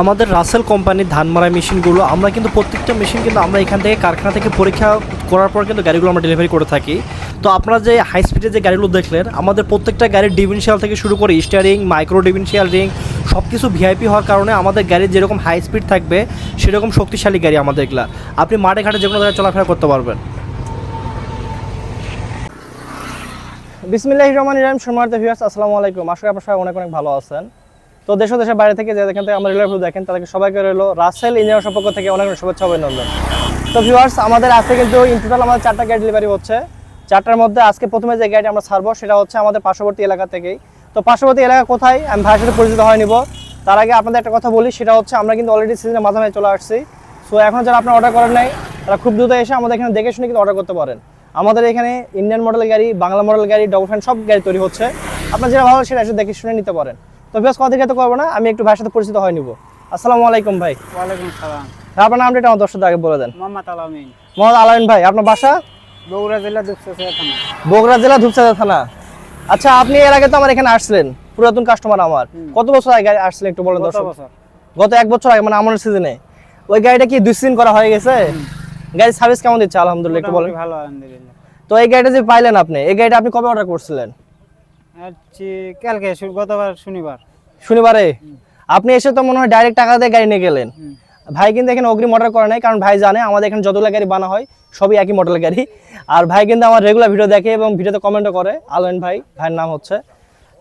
আমাদের রাসেল কোম্পানির ধান মারা মেশিনগুলো, আমরা কিন্তু প্রত্যেকটা মেশিন কিন্তু আমরা এখান থেকে কারখানা থেকে পরীক্ষা করার পর কিন্তু গাড়িগুলো আমরা ডেলিভারি করে থাকি। তো আপনারা যে হাই স্পিডের যে গাড়িগুলো দেখলেন, আমাদের প্রত্যেকটা গাড়ির ডিভিনশিয়াল থেকে শুরু করে স্টিয়ারিং মাইক্রো ডিভিনশিয়াল রিং সব কিছু ভিআইপি হওয়ার কারণে আমাদের গাড়ির যেরকম হাই স্পিড থাকবে, সেরকম শক্তিশালী গাড়ি আমাদের এগুলা। আপনি মাঠে ঘাটে যে কোনো জায়গায় চলাফেরা করতে পারবেন। বিসমিল্লাহির রহমান ইরাম সম্মানিত ভিউয়ার্স আসসালামু আলাইকুম। আশা করি আপনারা অনেক অনেক ভালো আছেন। তো দেশ দেশের বাইরে থেকে যে যেখান থেকে আমরা দেখেন, তাদেরকে সবাইকে রইল রাসেল ইঞ্জিনিয়ার সম্পর্ক থেকে অনেক অনেক শুভেচ্ছা, অভিনন্দন। তো ভিউয়ার্স আমাদের আজকে কিন্তু ইন টোটাল আমাদের চারটা গাড়ি ডেলিভারি হচ্ছে। চারটার মধ্যে আজকে প্রথমে যে গাড়িটা আমরা ছাড়বো, সেটা হচ্ছে আমাদের পার্শ্ববর্তী এলাকা থেকেই। তো পার্শ্ববর্তী এলাকা কোথায়? আমি ভাইয়ের সাথে পরিচিত হয়ে নিব। তার আগে আপনাদের একটা কথা বলি, সেটা হচ্ছে আমরা কিন্তু অলরেডি সিজনের মাঝামাঝি চলে আসছি। সো এখন যারা আপনারা অর্ডার করেন নাই, তারা খুব দ্রুত এসে আমাদের এখানে দেখে শুনে কিন্তু অর্ডার করতে পারেন। আমাদের এখানে ইন্ডিয়ান মডেল গাড়ি বাংলা মডেল গাড়ি ডবল ফ্যান সব গাড়ি তৈরি হচ্ছে। আপনার যেটা ভালো সেটা এসে দেখে শুনে নিতে পারেন। তো বেশ কথা তো করব না আমি একটু ভাইয়ের সাথে পরিচিত হয়ে নিব। আসসালামু আলাইকুম ভাই। ওয়ালাইকুম সালাম। আপনার নামটা আমার দর্শকদের আগে বলে দেন। মোহাম্মদ আলামিন। মোহাম্মদ আলামিন ভাই আপনার বাসা? বগুড়া জেলা দুপচাচিয়া থানা। বগুড়া জেলা ধূপচাঁদা থানা। আচ্ছা আপনি এর আগে তো আমার এখানে আসছিলেন পুরাতন কাস্টমার আমার। কত বছর আগে আসছিলেন একটু বলেন দর্শক? গত এক বছর আগে মানে আমার সিজনে ওই গাড়িটা কি দুই সিজন করা হয়ে গেছে? গাড়ির সার্ভিস কেমন দিচ্ছে? আলহামদুলিল্লাহ একটু বলেন। ভালো আলহামদুলিল্লাহ। তো এই গাড়িটা যে পাইলেন আপনি এই গাড়িটা আপনি কবে অর্ডার করছিলেন? আচ্ছি কালকে গতবার শনিবার। শনিবারে? আপনি এসে তো মনে হয় ডাইরেক্ট টাকা দিয়ে গাড়ি নিয়ে গেলেন। ভাই কিন্তু এখানে অগ্রিম অর্ডার করে নাই কারণ ভাই জানে আমাদের এখানে যতগুলো গাড়ি বানা হয় সবই একই মডেলের গাড়ি। আর ভাই কিন্তু আমার রেগুলার ভিডিও দেখে এবং ভিডিওতে কমেন্টও করে। আলোয়ন ভাই ভাইয়ের নাম হচ্ছে।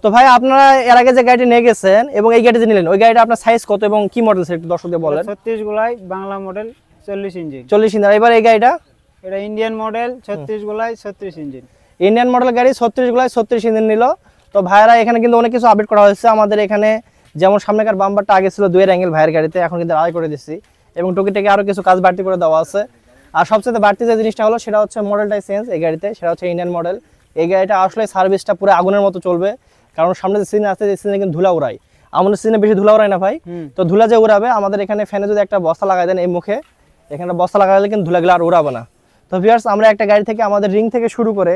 তো ভাই আপনারা এর আগে যে গাড়িটি নিয়ে গেছেন এবং এই গাড়ি যে নিলেন ওই গাড়িটা আপনার সাইজ কত এবং কি মডেল সেটা একটু দর্শকদের বলেন। ছত্রিশ গোলাই বাংলা মডেল চল্লিশ ইঞ্জিন। চল্লিশ ইঞ্চার এবার এই গাড়িটা? এটা ইন্ডিয়ান মডেল ছত্রিশ গোলাই ছত্রিশ ইঞ্জিন। ইন্ডিয়ান মডেল গাড়ি ছত্রিশ গুলায় ছত্রিশ ইঞ্জিন নিল। তো এখানে কিন্তু অনেক কিছু আপডেট করা হয়েছে। আমাদের এখানে যেমন সামনেকার বাম্বারটা আগে ছিল দুয়ের অ্যাঙ্গেল ভাইয়ের গাড়িতে এখন কিন্তু আড়াই করে দিচ্ছি। এবং টুকিটাকি আরও কিছু কাজ বাড়তি করে দেওয়া আছে। আর সবচেয়ে বাড়তি যে জিনিসটা হলো সেটা হচ্ছে মডেলটাই চেঞ্জ এই গাড়িতে। সেটা হচ্ছে ইন্ডিয়ান মডেল এই গাড়িটা আসলে সার্ভিসটা পুরো আগুনের মতো চলবে। কারণ সামনে যে সিজন আছে সিজনে কিন্তু ধুলা উড়ায়। আমাদের সিজনে বেশি ধুলা উড়ায় না ভাই। তো ধুলা যে উড়াবে আমাদের এখানে ফ্যানে যদি একটা বস্তা লাগাই দেন এই মুখে এখানে বস্তা লাগালে কিন্তু ধুলাগুলো আর উড়াবে না। তো ভিউয়ার্স আমরা একটা গাড়ি থেকে আমাদের রিং থেকে শুরু করে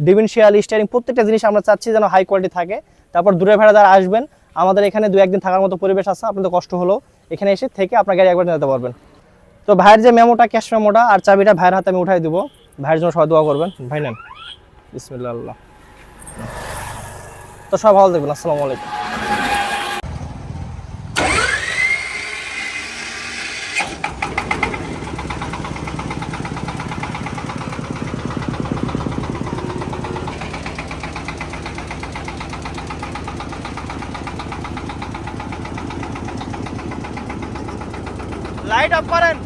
ডিভিনশিয়াল স্টিয়ারিং প্রত্যেকটা জিনিস আমরা চাচ্ছি যেন হাই কোয়ালিটি থাকে। তারপর দূরে ভাড়া যারা আসবেন, আমাদের এখানে দু একদিন থাকার মতো পরিবেশ আছে, আপনাদের কষ্ট হলো, এখানে এসে থেকে আপনার গাড়ি একবার নিতে পারবেন। তো ভাইয়ের যে মেমোটা ক্যাশ মেমোটা আর চাবিটা ভাইয়ের হাতে আমি উঠাই দেবো। ভাইয়ের জন্য সবাই দোয়া করবেন। ভাই নেন। বিসমিল্লাহ আল্লাহ। তো সব ভালো দেখবেন আসসালামু আলাইকুম। লাইট অফ করেন।